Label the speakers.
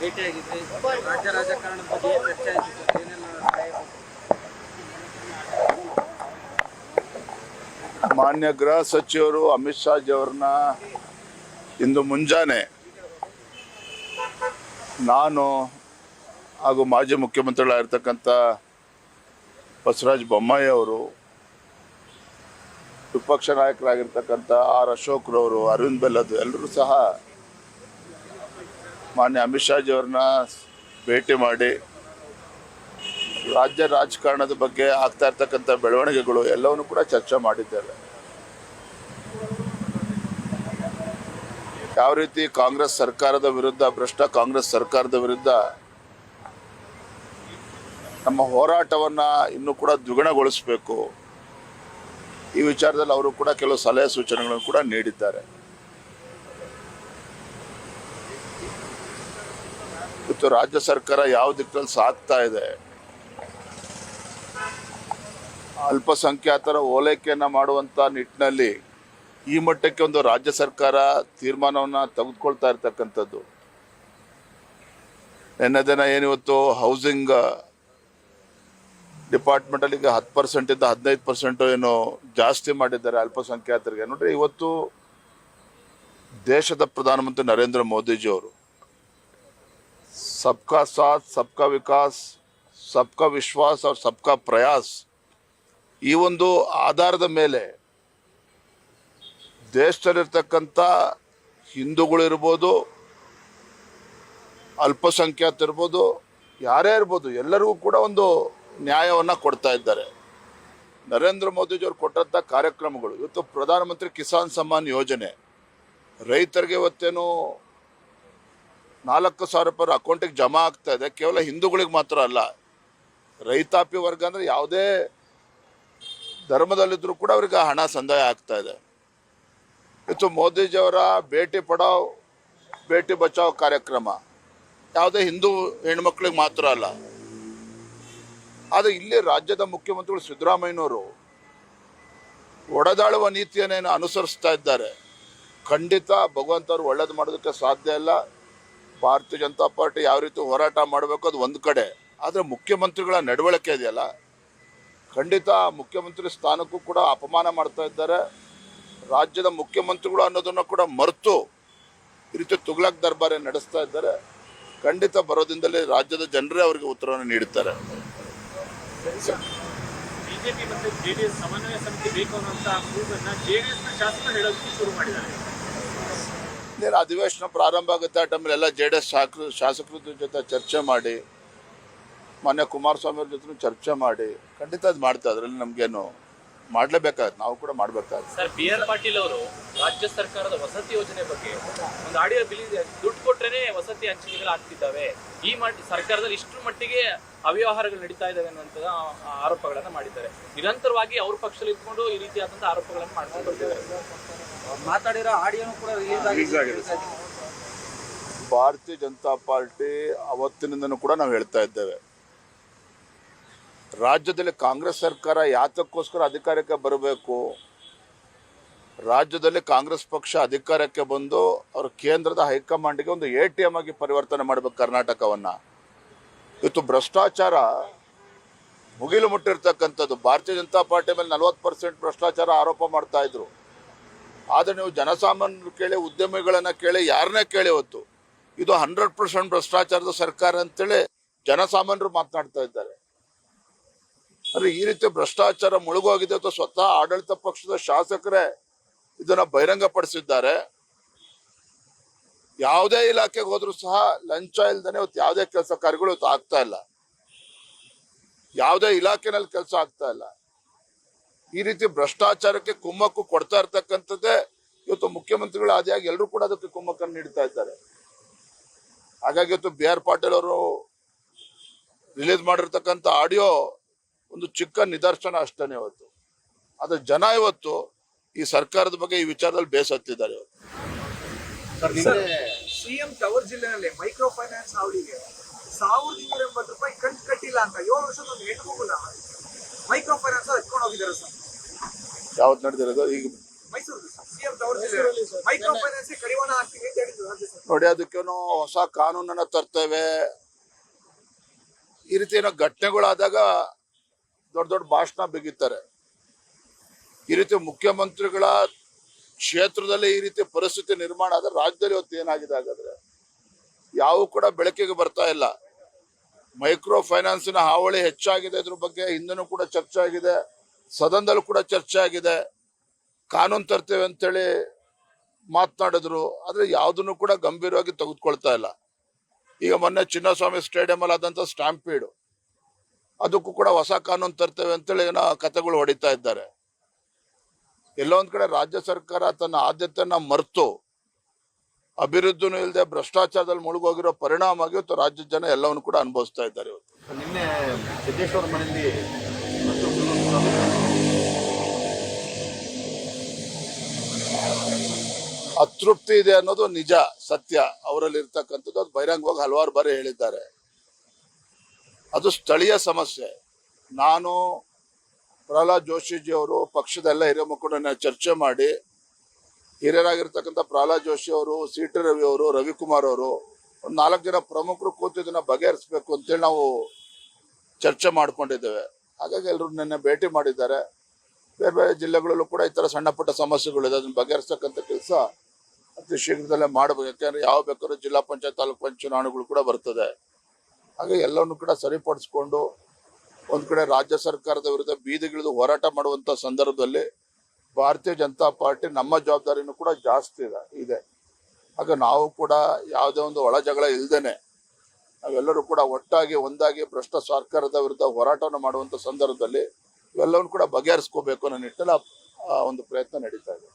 Speaker 1: ರಾಜ್ಯ ರಾಜಕಾರಣದ ಬಗ್ಗೆ ಚರ್ಚೆ
Speaker 2: ಮಾನ್ಯ ಗೃಹ ಸಚಿವರು ಅಮಿತ್ ಶಾಜಿ ಅವ್ರನ್ನ ಇಂದು ಮುಂಜಾನೆ ನಾನು ಹಾಗೂ ಮಾಜಿ ಮುಖ್ಯಮಂತ್ರಿಗಳಾಗಿರ್ತಕ್ಕಂಥ ಬಸವರಾಜ ಬೊಮ್ಮಾಯಿ ಅವರು, ವಿಪಕ್ಷ ನಾಯಕರಾಗಿರ್ತಕ್ಕಂಥ ಆರ್ ಅಶೋಕ್ರವರು, ಅರವಿಂದ್ ಬೆಲ್ಲದು ಎಲ್ಲರೂ ಸಹ ಮಾನ್ಯ ಅಮಿತ್ ಶಾಜಿ ಜಿಯವ್ರನ್ನ ಭೇಟಿ ಮಾಡಿ ರಾಜ್ಯ ರಾಜಕಾರಣದ ಬಗ್ಗೆ ಆಗ್ತಾ ಇರ್ತಕ್ಕಂಥ ಬೆಳವಣಿಗೆಗಳು ಎಲ್ಲವನ್ನು ಕೂಡ ಚರ್ಚೆ ಮಾಡಿದ್ದೇವೆ. ಯಾವ ರೀತಿ ಕಾಂಗ್ರೆಸ್ ಸರ್ಕಾರದ ವಿರುದ್ಧ, ಭ್ರಷ್ಟ ಕಾಂಗ್ರೆಸ್ ಸರ್ಕಾರದ ವಿರುದ್ಧ ನಮ್ಮ ಹೋರಾಟವನ್ನು ಇನ್ನೂ ಕೂಡ ದ್ವಿಗುಣಗೊಳಿಸಬೇಕು. ಈ ವಿಚಾರದಲ್ಲಿ ಅವರು ಕೂಡ ಕೆಲವು ಸಲಹೆ ಸೂಚನೆಗಳನ್ನು ಕೂಡ ನೀಡಿದ್ದಾರೆ. ಇವತ್ತು ರಾಜ್ಯ ಸರ್ಕಾರ ಯಾವ ದಿಕ್ಕಲ್ಲಿ ಸಾಕ್ತಾ ಇದೆ? ಅಲ್ಪಸಂಖ್ಯಾತರ ಓಲೈಕೆಯನ್ನ ಮಾಡುವಂತ ನಿಟ್ಟಿನಲ್ಲಿ ಈ ಮಟ್ಟಕ್ಕೆ ಒಂದು ರಾಜ್ಯ ಸರ್ಕಾರ ತೀರ್ಮಾನವನ್ನ ತೆಗೆದುಕೊಳ್ತಾ ಇರ್ತಕ್ಕಂಥದ್ದು. ನಿನ್ನೆ ದಿನ ಏನಿವತ್ತು ಹೌಸಿಂಗ್ ಡಿಪಾರ್ಟ್ಮೆಂಟ್ ಅಲ್ಲಿ ಈಗ ಹತ್ತು ಪರ್ಸೆಂಟ್ ಇಂದ ಹದಿನೈದು ಪರ್ಸೆಂಟ್ ಏನು ಜಾಸ್ತಿ ಮಾಡಿದ್ದಾರೆ ಅಲ್ಪಸಂಖ್ಯಾತರಿಗೆ. ನೋಡ್ರಿ, ಇವತ್ತು ದೇಶದ ಪ್ರಧಾನಮಂತ್ರಿ ನರೇಂದ್ರ ಮೋದಿಜಿ ಅವರು साथ, सबका विकास ಸಬ್ಕಾ ವಿಶ್ವಾಸ್ और ಸಬ್ಕಾ ಪ್ರಯಾಸ್ ಈ ಒಂದು ಆಧಾರದ ಮೇಲೆ ದೇಶದಲ್ಲಿರ್ತಕ್ಕಂಥ ಹಿಂದೂಗಳಿರ್ಬೋದು ಅಲ್ಪಸಂಖ್ಯಾತ ಇರ್ಬೋದು, ಯಾರೇ ಇರ್ಬೋದು, ಎಲ್ಲರಿಗೂ ಕೂಡ ಒಂದು ನ್ಯಾಯವನ್ನು ಕೊಡ್ತಾ ಇದ್ದಾರೆ. ನರೇಂದ್ರ ಮೋದಿಜಿಯವರು ಕೊಟ್ಟಂಥ ಕಾರ್ಯಕ್ರಮಗಳು, ಇವತ್ತು ಪ್ರಧಾನಮಂತ್ರಿ ಕಿಸಾನ್ ಸಮ್ಮಾನ್ ಯೋಜನೆ, ರೈತರಿಗೆ ಇವತ್ತೇನು ನಾಲ್ಕು ಸಾವಿರ ರೂಪಾಯಿ ಅಕೌಂಟಿಗೆ ಜಮಾ ಆಗ್ತಾ ಇದೆ. ಕೇವಲ ಹಿಂದೂಗಳಿಗೆ ಮಾತ್ರ ಅಲ್ಲ. ರೈತಾಪಿ ವರ್ಗ ಅಂದರೆ ಯಾವುದೇ ಧರ್ಮದಲ್ಲಿದ್ದರೂ ಕೂಡ ಅವ್ರಿಗೆ ಹಣ ಸಂದಾಯ ಆಗ್ತಾ ಇದೆ. ಇತ್ತು ಮೋದಿಜಿಯವರ ಭೇಟಿ ಪಡಾವ್ ಭೇಟಿ ಬಚಾವ್ ಕಾರ್ಯಕ್ರಮ. ಯಾವುದೇ ಹಿಂದೂ ಹೆಣ್ಮಕ್ಳಿಗೆ ಮಾತ್ರ ಅಲ್ಲ. ಆದರೆ ಇಲ್ಲಿ ರಾಜ್ಯದ ಮುಖ್ಯಮಂತ್ರಿಗಳು ಸಿದ್ದರಾಮಯ್ಯನವರು ಒಡೆದಾಳುವ ನೀತಿಯನ್ನೇನು ಅನುಸರಿಸ್ತಾ ಇದ್ದಾರೆ? ಖಂಡಿತ ಭಗವಂತವ್ರು ಒಳ್ಳೇದು ಮಾಡೋದಕ್ಕೆ ಸಾಧ್ಯ ಇಲ್ಲ. ಭಾರತೀಯ ಜನತಾ ಪಾರ್ಟಿ ಯಾವ ರೀತಿ ಹೋರಾಟ ಮಾಡಬೇಕು ಅದು ಒಂದು ಕಡೆ. ಆದರೆ ಮುಖ್ಯಮಂತ್ರಿಗಳ ನಡವಳಿಕೆ ಇದೆಯಲ್ಲ, ಖಂಡಿತ ಮುಖ್ಯಮಂತ್ರಿ ಸ್ಥಾನಕ್ಕೂ ಕೂಡ ಅಪಮಾನ ಮಾಡ್ತಾ ಇದ್ದಾರೆ. ರಾಜ್ಯದ ಮುಖ್ಯಮಂತ್ರಿಗಳು ಅನ್ನೋದನ್ನು ಕೂಡ ಮರೆತು ಈ ರೀತಿ ತುಗ್ಲಕ್ ದರ್ಬಾರಿ ನಡೆಸ್ತಾ ಇದ್ದಾರೆ. ಖಂಡಿತ ಬರೋದಿಂದಲೇ ರಾಜ್ಯದ ಜನರೇ ಅವರಿಗೆ ಉತ್ತರವನ್ನು ನೀಡುತ್ತಾರೆ.
Speaker 3: ಬಿಜೆಪಿ ಮತ್ತು ಜೆಡಿಎಸ್ ಸಮನ್ವಯ ಸಮಿತಿ ಬೇಕು ಅನ್ನುವಂತಹ ಕೂಗನ್ನ ಜೆಡಿಎಸ್ ಎಸ್ ಶಾಸಕರು ಹೇಳೋದಕ್ಕೆ ಶುರು ಮಾಡಿದ್ದಾರೆ.
Speaker 2: ಇನ್ನೇನು ಅಧಿವೇಶನ ಪ್ರಾರಂಭ ಆಗುತ್ತೆ. ಆ ಟೈಮಲ್ಲಿ ಎಲ್ಲ ಜೆ ಡಿ ಎಸ್ ಶಾಸಕರ ಜೊತೆ ಚರ್ಚೆ ಮಾಡಿ, ಮಾನ್ಯ ಕುಮಾರಸ್ವಾಮಿ ಅವ್ರ ಜೊತೆ ಚರ್ಚೆ ಮಾಡಿ, ಖಂಡಿತ ಅದು ಮಾಡ್ತಾ ಅದರಲ್ಲಿ ನಮಗೇನು ಮಾಡಲೇಬೇಕಾಗತ್ತೆ ನಾವು ಕೂಡ ಮಾಡಬೇಕಾಗುತ್ತೆ.
Speaker 3: ಸರ್ ಬಿ ಆರ್ ಪಾಟೀಲ್ ಅವರು ರಾಜ್ಯ ಸರ್ಕಾರದ ವಸತಿ ಯೋಜನೆ ಬಗ್ಗೆ ಒಂದು ಆಡಿಯೋ ಬಿಲ್ ಇದೆ. ದುಡ್ಡು ಕೊಟ್ರೇನೆ ವಸತಿ ಹಂಚಿಕೆಗಳು ಆಗ್ತಿದ್ದಾವೆ. ಈ ಮಟ್ಟ ಸರ್ಕಾರದಲ್ಲಿ ಇಷ್ಟು ಮಟ್ಟಿಗೆ ಅವ್ಯವಹಾರಗಳು ನಡೀತಾ ಇದ್ದಾವೆ ಅನ್ನುವಂಥ ಆರೋಪಗಳನ್ನು ಮಾಡಿದ್ದಾರೆ. ನಿರಂತರವಾಗಿ ಅವ್ರ ಪಕ್ಷದಲ್ಲಿ ಇದ್ಕೊಂಡು ಈ ರೀತಿಯಾದಂಥ ಆರೋಪಗಳನ್ನು ಮಾಡ್ಕೊಂಡು ಬರ್ತಿದ್ದಾರೆ.
Speaker 1: ಮಾತಾಡಿರೋ ಆಡಿಯೋನು ಕೂಡ ರಿಲೀಸ್ ಆಗಿದೆ.
Speaker 2: ಭಾರತೀಯ ಜನತಾ ಪಾರ್ಟಿ ಅವತ್ತಿನಿಂದನೂ ಕೂಡ ನಾವು ಹೇಳ್ತಾ ಇದ್ದೇವೆ. ರಾಜ್ಯದಲ್ಲಿ ಕಾಂಗ್ರೆಸ್ ಸರ್ಕಾರ ಯಾತಕ್ಕೋಸ್ಕರ ಅಧಿಕಾರಕ್ಕೆ ಬರಬೇಕು? ರಾಜ್ಯದಲ್ಲಿ ಕಾಂಗ್ರೆಸ್ ಪಕ್ಷ ಅಧಿಕಾರಕ್ಕೆ ಬಂದು ಅವರು ಕೇಂದ್ರದ ಹೈಕಮಾಂಡ್ಗೆ ಒಂದು ಎ ಟಿ ಎಂ ಆಗಿ ಪರಿವರ್ತನೆ ಮಾಡಬೇಕು ಕರ್ನಾಟಕವನ್ನ. ಇವತ್ತು ಭ್ರಷ್ಟಾಚಾರ ಮುಗಿಲು ಮುಟ್ಟಿರ್ತಕ್ಕಂಥದ್ದು. ಭಾರತೀಯ ಜನತಾ ಪಾರ್ಟಿ ಮೇಲೆ ನಲವತ್ತು ಪರ್ಸೆಂಟ್ ಭ್ರಷ್ಟಾಚಾರ ಆರೋಪ ಮಾಡ್ತಾ ಇದ್ರು. ಆದರೆ ನೀವು ಜನಸಾಮಾನ್ಯರು ಕೇಳಿ, ಉದ್ಯಮಿಗಳನ್ನ ಕೇಳಿ ಯಾರನ್ನೇ ಕೇಳಿ ಹೊತ್ತು, ಇದು ಹಂಡ್ರೆಡ್ ಪರ್ಸೆಂಟ್ ಭ್ರಷ್ಟಾಚಾರದ ಸರ್ಕಾರ ಅಂತೇಳಿ ಜನಸಾಮಾನ್ಯರು ಮಾತನಾಡ್ತಾ ಇದ್ದಾರೆ. ಅಂದ್ರೆ ಈ ರೀತಿ ಭ್ರಷ್ಟಾಚಾರ ಮುಳುಗೋಗಿದೆ ಅಥವಾ ಸ್ವತಃ ಆಡಳಿತ ಪಕ್ಷದ ಶಾಸಕರೇ ಇದನ್ನ ಬಹಿರಂಗಪಡಿಸಿದ್ದಾರೆ. ಯಾವುದೇ ಇಲಾಖೆಗೆ ಹೋದ್ರು ಸಹ ಲಂಚ ಇಲ್ದೇನೆ ಇವತ್ತು ಯಾವುದೇ ಕೆಲಸ ಕಾರ್ಯಗಳು ಇವತ್ತು ಆಗ್ತಾ ಇಲ್ಲ. ಯಾವುದೇ ಇಲಾಖೆನಲ್ಲಿ ಕೆಲಸ ಆಗ್ತಾ ಇಲ್ಲ. ಈ ರೀತಿ ಭ್ರಷ್ಟಾಚಾರಕ್ಕೆ ಕುಮ್ಮಕ್ಕು ಕೊಡ್ತಾ ಇರ್ತಕ್ಕಂಥದ್ದೇ ಇವತ್ತು ಮುಖ್ಯಮಂತ್ರಿಗಳು ಆದಿಯಾಗಿ ಎಲ್ಲರೂ ಕೂಡ ಅದಕ್ಕೆ ಕುಮ್ಮಕ್ಕನ್ನು ನೀಡ್ತಾ ಇದ್ದಾರೆ. ಹಾಗಾಗಿ ಇವತ್ತು ಬಿ ಆರ್ ಪಾಟೀಲ್ ಅವರು ರಿಲೀಸ್ ಮಾಡಿರ್ತಕ್ಕಂಥ ಆಡಿಯೋ ಒಂದು ಚಿಕ್ಕ ನಿದರ್ಶನ ಅಷ್ಟೇ ಇವತ್ತು. ಆದ್ರೆ ಜನ ಇವತ್ತು ಈ ಸರ್ಕಾರದ ಬಗ್ಗೆ ಈ ವಿಚಾರದಲ್ಲಿ ಬೇಸತ್ತಿದ್ದಾರೆ ಇವತ್ತು.
Speaker 4: ಸಿಎಂ ಟವರ್ ಜಿಲ್ಲೆನಲ್ಲಿ ಮೈಕ್ರೋ ಫೈನಾನ್ಸ್ ಅವಳಿಗೆ ಸಾವಿರದ ಇನ್ನೂರ ಎಂಬತ್ತು ರೂಪಾಯಿ ಕಂತು ಕಟ್ಟಿಲ್ಲ ಅಂತ ಏಳು ವರ್ಷದ ಒಂದು ಹೆಣ್ಣು ಮಗುನ ಮೈಕ್ರೋ ಫೈನಾನ್ಸ್ ಎತ್ಕೊಂಡು ಹೋಗಿದ್ದಾರೆ ಸರ್.
Speaker 2: ಯಾವತ್ತು ನಡೆದಿರೋದು? ಈಗ
Speaker 4: ಮೈಸೂರು ಸಿಎಂ ಮೈಕ್ರೋ ಫೈನಾನ್ಸ್ ಕಡಿವಾಣ ಹಾಕ್ತೀವಿ ಅಂತ ಹೇಳಿದ್ರು
Speaker 2: ನೋಡಿ ಅದಕ್ಕೇನು ಹೊಸ ಕಾನೂನನ್ನ ತರ್ತೇವೆ. ಈ ರೀತಿ ಏನೋ ಘಟನೆಗಳಾದಾಗ ದೊಡ್ಡ ದೊಡ್ಡ ಭಾಷಣ ಬಿಗಿತಾರೆ. ಈ ರೀತಿ ಮುಖ್ಯಮಂತ್ರಿಗಳ ಕ್ಷೇತ್ರದಲ್ಲಿ ಈ ರೀತಿ ಪರಿಸ್ಥಿತಿ ನಿರ್ಮಾಣ ಆದ್ರೆ ರಾಜ್ಯದಲ್ಲಿ ಇವತ್ತು ಏನಾಗಿದೆ ಹಾಗಾದ್ರೆ? ಯಾವ ಕೂಡ ಬೆಳಕಿಗೆ ಬರ್ತಾ ಇಲ್ಲ. ಮೈಕ್ರೋ ಫೈನಾನ್ಸಿನ ಹಾವಳಿ ಹೆಚ್ಚಾಗಿದೆ ಇದ್ರ ಬಗ್ಗೆ ಹಿಂದೆನೂ ಕೂಡ ಚರ್ಚೆ ಆಗಿದೆ. ಸದನದಲ್ಲೂ ಕೂಡ ಚರ್ಚೆ ಆಗಿದೆ. ಕಾನೂನು ತರ್ತೇವೆ ಅಂತೇಳಿ ಮಾತನಾಡಿದ್ರು. ಆದರೆ ಯಾವುದನ್ನು ಕೂಡ ಗಂಭೀರವಾಗಿ ತೆಗೆದುಕೊಳ್ತಾ ಇಲ್ಲ. ಈಗ ಮೊನ್ನೆ ಚಿನ್ನಸ್ವಾಮಿ ಸ್ಟೇಡಿಯಂ ಅಲ್ಲಿ ಆದಂತ ಸ್ಟಾಂಪೀಡ್ ಅದಕ್ಕೂ ಕೂಡ ಹೊಸ ಕಾನೂನು ತರ್ತೇವೆ ಅಂತೇಳಿ ಏನೋ ಕಥೆಗಳು ಹೊಡಿತಾ ಇದ್ದಾರೆ. ಎಲ್ಲೋ ಒಂದ್ ಕಡೆ ರಾಜ್ಯ ಸರ್ಕಾರ ತನ್ನ ಆದ್ಯತೆಯನ್ನ ಮರೆತು ಅಭಿವೃದ್ಧಿನೂ ಇಲ್ಲದೆ ಭ್ರಷ್ಟಾಚಾರದಲ್ಲಿ ಮುಳುಗೋಗಿರೋ ಪರಿಣಾಮವಾಗಿ ಇವತ್ತು ರಾಜ್ಯದ ಜನ ಎಲ್ಲವನ್ನು ಕೂಡ ಅನುಭವಿಸ್ತಾ ಇದ್ದಾರೆ ಇವತ್ತು.
Speaker 5: ನಿನ್ನೆ ಸಿದ್ದೇಶ್ವರ ಮನೆಯಲ್ಲಿ
Speaker 2: ಅತೃಪ್ತಿ ಇದೆ ಅನ್ನೋದು ನಿಜ ಸತ್ಯ. ಅವರಲ್ಲಿ ಇರ್ತಕ್ಕಂಥದ್ದು ಅದು ಬಹಿರಂಗವಾಗಿ ಹಲವಾರು ಬಾರಿ ಹೇಳಿದ್ದಾರೆ. ಅದು ಸ್ಥಳೀಯ ಸಮಸ್ಯೆ. ನಾನು ಪ್ರಹ್ಲಾದ್ ಜೋಶಿಜಿ ಅವರು ಪಕ್ಷದ ಎಲ್ಲ ಹಿರಿಯ ಮುಖಂಡನ ಚರ್ಚೆ ಮಾಡಿ, ಹಿರಿಯರಾಗಿರ್ತಕ್ಕಂಥ ಪ್ರಹ್ಲಾದ್ ಜೋಶಿ ಅವರು ಸಿ ಟಿ ರವಿ ಅವರು ರವಿಕುಮಾರ್ ಅವರು ಒಂದು ನಾಲ್ಕು ಜನ ಪ್ರಮುಖರು ಕೂತು ಇದನ್ನ ಬಗೆಹರಿಸಬೇಕು ಅಂತೇಳಿ ನಾವು ಚರ್ಚೆ ಮಾಡ್ಕೊಂಡಿದ್ದೇವೆ. ಹಾಗಾಗಿ ಎಲ್ಲರೂ ನಿನ್ನೆ ಭೇಟಿ ಮಾಡಿದ್ದಾರೆ. ಬೇರೆ ಬೇರೆ ಜಿಲ್ಲೆಗಳಲ್ಲೂ ಕೂಡ ಈ ಥರ ಸಣ್ಣ ಪುಟ್ಟ ಸಮಸ್ಯೆಗಳಿದೆ. ಅದನ್ನ ಬಗೆಹರಿಸ್ತಕ್ಕಂಥ ಕೆಲಸ ಅತಿ ಶೀಘ್ರದಲ್ಲೇ ಮಾಡಬೇಕು. ಯಾಕಂದ್ರೆ ಯಾವ ಬೇಕಾದ್ರೂ ಜಿಲ್ಲಾ ಪಂಚಾಯತ್ ತಾಲೂಕು ಪಂಚಾಯತ್ ಚುನಾವಣೆಗಳು ಕೂಡ ಬರ್ತದೆ. ಹಾಗೆ ಎಲ್ಲವನ್ನು ಕೂಡ ಸರಿಪಡಿಸ್ಕೊಂಡು ಒಂದ್ ಕಡೆ ರಾಜ್ಯ ಸರ್ಕಾರದ ವಿರುದ್ಧ ಬೀದಿಗಿಳಿದು ಹೋರಾಟ ಮಾಡುವಂತ ಸಂದರ್ಭದಲ್ಲಿ ಭಾರತೀಯ ಜನತಾ ಪಾರ್ಟಿ ನಮ್ಮ ಜವಾಬ್ದಾರಿನೂ ಕೂಡ ಜಾಸ್ತಿ ಇದೆ ಇದೆ. ಆಗ ನಾವು ಕೂಡ ಯಾವುದೇ ಒಂದು ಒಳ ಜಗಳ ಇಲ್ದೇನೆ ನಾವೆಲ್ಲರೂ ಕೂಡ ಒಟ್ಟಾಗಿ ಒಂದಾಗಿ ಭ್ರಷ್ಟ ಸರ್ಕಾರದ ವಿರುದ್ಧ ಹೋರಾಟವನ್ನು ಮಾಡುವಂತ ಸಂದರ್ಭದಲ್ಲಿ ಇವೆಲ್ಲವನ್ನು ಕೂಡ ಬಗೆಹರಿಸ್ಕೋಬೇಕು ಅನ್ನೋ ಆ, ಒಂದು ಪ್ರಯತ್ನ ನಡೀತಾ ಇದೆ.